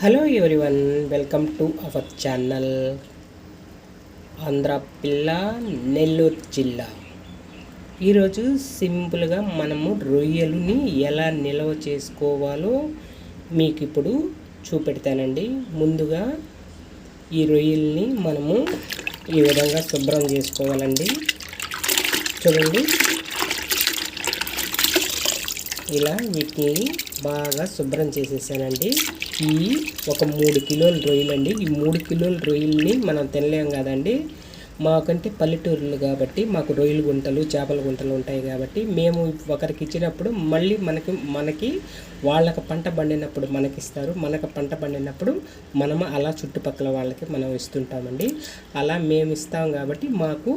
Hello everyone welcome to our channel Andhra పిల్ల నెల్లూరు జిల్లా ఈరోజు సింపుల్గా మనము రొయ్యలుని ఎలా నిల్వ చేసుకోవాలో మీకు ఇప్పుడు చూపెడతానండి. ముందుగా ఈ రొయ్యల్ని మనము ఈ విధంగా శుభ్రం చేసుకోవాలండి. చూడండి. ఇలా వీటిని బాగా శుభ్రం చేసేసానండి. ఈ ఒక మూడు కిలోల రొయ్యలండి. ఈ మూడు కిలోల రొయ్యల్ని మనం తినలేం కదండి. మాకంటే పల్లెటూరులు కాబట్టి మాకు రొయ్యలు గుంటలు చేపల గుంటలు ఉంటాయి కాబట్టి మేము ఒకరికి ఇచ్చినప్పుడు మళ్ళీ మనకి మనకి వాళ్ళకి పంట పండినప్పుడు మనకి ఇస్తారు మనకు పంట పండినప్పుడు మనము అలా చుట్టుపక్కల వాళ్ళకి మనం ఇస్తుంటామండి. అలా మేము ఇస్తాం కాబట్టి మాకు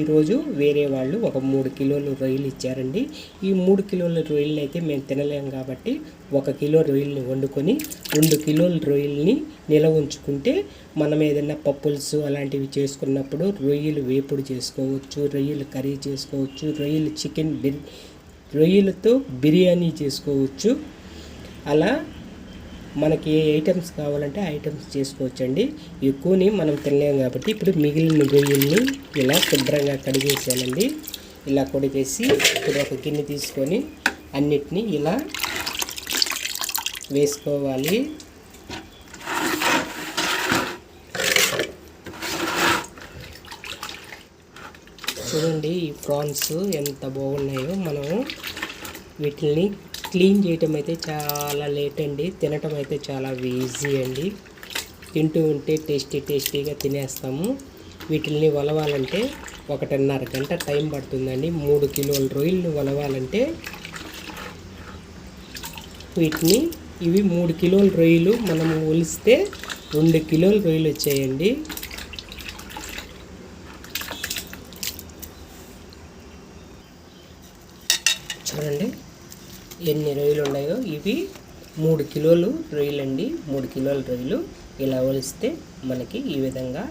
ఈరోజు వేరే వాళ్ళు ఒక మూడు కిలోలు రొయ్యలు ఇచ్చారండి. ఈ మూడు కిలోల రొయ్యలు అయితే మేము తినలేం కాబట్టి ఒక కిలో రొయ్యల్ని వండుకొని రెండు కిలోల రొయ్యల్ని నిలవ ఉంచుకుంటే మనం ఏదైనా పప్పుల్స్ అలాంటివి చేసుకున్నప్పుడు రొయ్యలు వేపుడు చేసుకోవచ్చు రొయ్యలు కర్రీ చేసుకోవచ్చు రొయ్యలు చికెన్ బిర్ రొయ్యలతో బిర్యానీ చేసుకోవచ్చు. అలా మనకి ఏ ఐటమ్స్ కావాలంటే ఐటమ్స్ చేసుకోవచ్చండి. ఎక్కువని మనం తినలేము కాబట్టి ఇప్పుడు మిగిలిన రొయ్యల్ని ఇలా శుభ్రంగా కడిగేసానండి ఇలా కొడిగేసి ఇప్పుడు ఒక గిన్నె తీసుకొని అన్నిటినీ ఇలా వేసుకోవాలి. చూడండి ఈ ప్రాన్స్ ఎంత బాగున్నాయో మనము వీటిని క్లీన్ చేయటం అయితే చాలా లేట్ అండి. తినటం అయితే చాలా ఈజీ అండి. తింటూ ఉంటే టేస్టీ టేస్టీగా తినేస్తాము. వీటిని వలవాలంటే ఒకటిన్నర గంట టైం పడుతుందండి. మూడు కిలోల రొయ్యలు వలవాలంటే వీటిని ఇవి మూడు కిలోల రొయ్యలు మనం ఒలిస్తే రెండు కిలోల రొయ్యలు వచ్చాయండి. చూడండి. ఎన్ని రొయ్యలు ఉన్నాయో? ఇవి మూడు కిలోలు రొయ్యలండి. మూడు కిలోల రొయ్యలు. ఇలా ఒలిస్తే మనకి ఈ విధంగా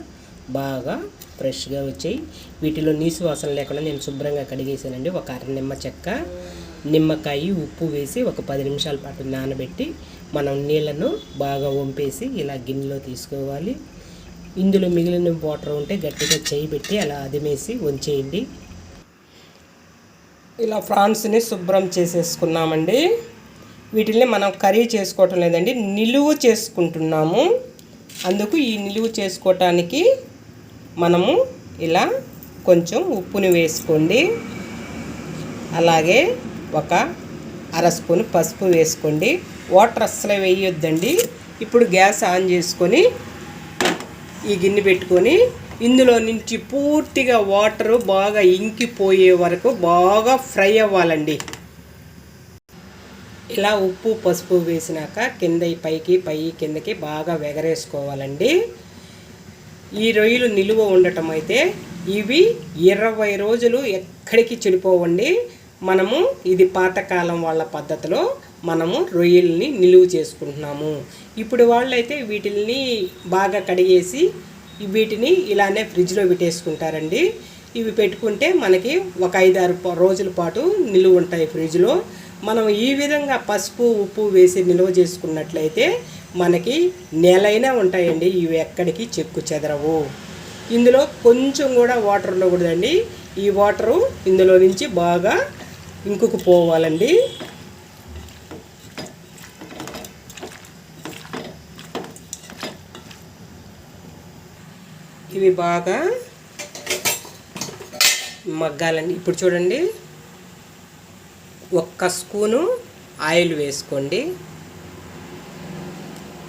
బాగా ఫ్రెష్గా వచ్చాయి. వీటిలో నీసు వాసన లేకుండా నేను శుభ్రంగా కడిగేసానండి. ఒక అర నిమ్మ చెక్క నిమ్మకాయ ఉప్పు వేసి ఒక పది నిమిషాల పాటు నానబెట్టి మనం నీళ్ళను బాగా వంపేసి ఇలా గిన్నెలో తీసుకోవాలి. ఇందులో మిగిలిన వాటర్ ఉంటే గట్టిగా చేయి పెట్టి అలా అదిమేసి వంచేయండి. ఇలా ఫ్రాన్స్ని శుభ్రం చేసేసుకున్నామండి. వీటిని మనం కర్రీ చేసుకోవటం లేదండి నిలువ చేసుకుంటున్నాము. అందుకు ఈ నిలువ చేసుకోవటానికి మనము ఇలా కొంచెం ఉప్పుని వేసుకోండి. అలాగే ఒక అర స్పూన్ పసుపు వేసుకోండి. వాటర్ అస్సలు వేయొద్దండి. ఇప్పుడు గ్యాస్ ఆన్ చేసుకొని ఈ గిన్నె పెట్టుకొని ఇందులో నుంచి పూర్తిగా వాటర్ బాగా ఇంకిపోయే వరకు బాగా ఫ్రై అవ్వాలండి. ఇలా ఉప్పు పసుపు వేసినాక కింద పైకి పై కిందకి బాగా వెగరేసుకోవాలండి. ఈ రొయ్యలు నిలువ ఉండటం అయితే ఇవి ఇరవై రోజులు ఎక్కడికి చెడిపోవండి. మనము ఇది పాతకాలం వాళ్ళ పద్ధతిలో మనము రొయ్యల్ని నిలువ చేసుకుంటున్నాము. ఇప్పుడు వాళ్ళైతే వీటిల్ని బాగా కడిగేసి వీటిని ఇలానే ఫ్రిడ్జ్లో పెట్టేసుకుంటారండి. ఇవి పెట్టుకుంటే మనకి ఒక ఐదారు రోజుల పాటు నిలువ ఉంటాయి ఫ్రిడ్జ్లో. మనం ఈ విధంగా పసుపు ఉప్పు వేసి నిల్వ చేసుకున్నట్లయితే మనకి నెలైనా ఉంటాయండి. ఇవి ఎక్కడికి చెక్కు చెదరవు. ఇందులో కొంచెం కూడా వాటర్ ఉండకూడదండి. ఈ వాటరు ఇందులో నుంచి బాగా ఇంకుకు పోవాలండి. ఇవి బాగా మగ్గాలండి. ఇప్పుడు చూడండి. ఒక్క స్పూను ఆయిల్ వేసుకోండి.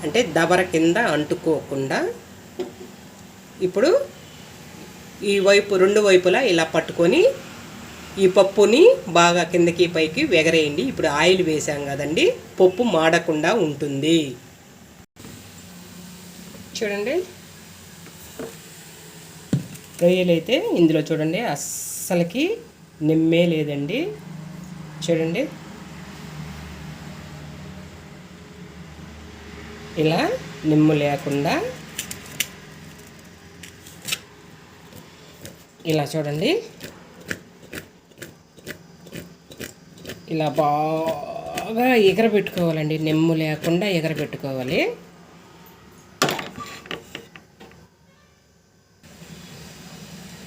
అంటే దబర కింద అంటుకోకుండా ఇప్పుడు ఈ వైపు రెండు వైపులా ఇలా పట్టుకొని ఈ పప్పుని బాగా కిందకి పైకి వెగరేయండి. ఇప్పుడు ఆయిల్ వేసాం కదండి. పప్పు మాడకుండా ఉంటుంది. చూడండి. రొయ్యలు అయితే ఇందులో చూడండి అస్సలకి నిమ్మే లేదండి. చూడండి. ఇలా నిమ్ము లేకుండా ఇలా చూడండి. ఇలా బాగా ఎగరబెట్టుకోవాలండి. నిమ్ము లేకుండా ఎగరబెట్టుకోవాలి.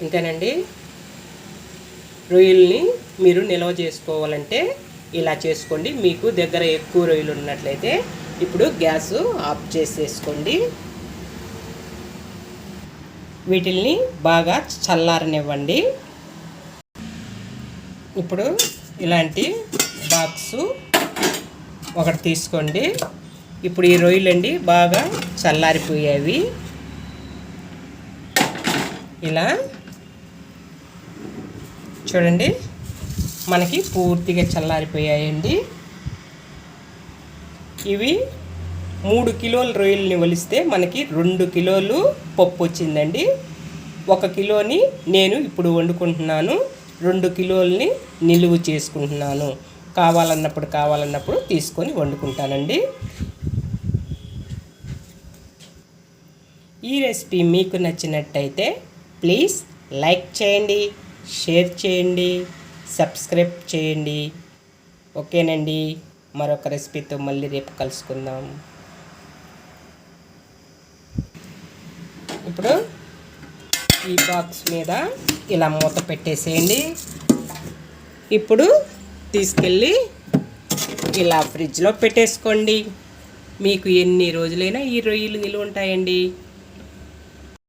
అంతేనండి రొయ్యల్ని మీరు నిల్వ చేసుకోవాలంటే ఇలా చేసుకోండి. మీకు దగ్గర ఎక్కువ రొయ్యలు ఉన్నట్లయితే ఇప్పుడు గ్యాస్ ఆఫ్ చేసేసుకోండి. వీటిల్ని బాగా చల్లారనివ్వండి. ఇప్పుడు ఇలాంటి బాక్సు ఒకటి తీసుకోండి. ఇప్పుడు ఈ రొయ్యలండి బాగా చల్లారిపోయేవి. ఇలా చూడండి. మనకి పూర్తిగా చల్లారిపోయాయండి. ఇవి మూడు కిలోల రొయ్యల్ని వలిస్తే మనకి రెండు కిలోలు పప్పు వచ్చిందండి. ఒక కిలోని నేను ఇప్పుడు వండుకుంటున్నాను. రెండు కిలోల్ని నిలువ చేసుకుంటున్నాను. కావాలన్నప్పుడు కావాలన్నప్పుడు తీసుకొని వండుకుంటానండి. ఈ రెసిపీ మీకు నచ్చినట్టయితే ప్లీజ్ లైక్ చేయండి. షేర్ చేయండి సబ్స్క్రైబ్ చేయండి. ఓకేనండి మరొక రెసిపీతో మళ్ళీ రేపు కలుసుకుందాం. ఇప్పుడు ఈ బాక్స్ మీద ఇలా మూత పెట్టేసేయండి. ఇప్పుడు తీసుకెళ్ళి ఇలా ఫ్రిడ్జ్లో పెట్టేసుకోండి. మీకు ఎన్ని రోజులైనా ఈ రొయ్యలు నిలువ ఉంటాయండి.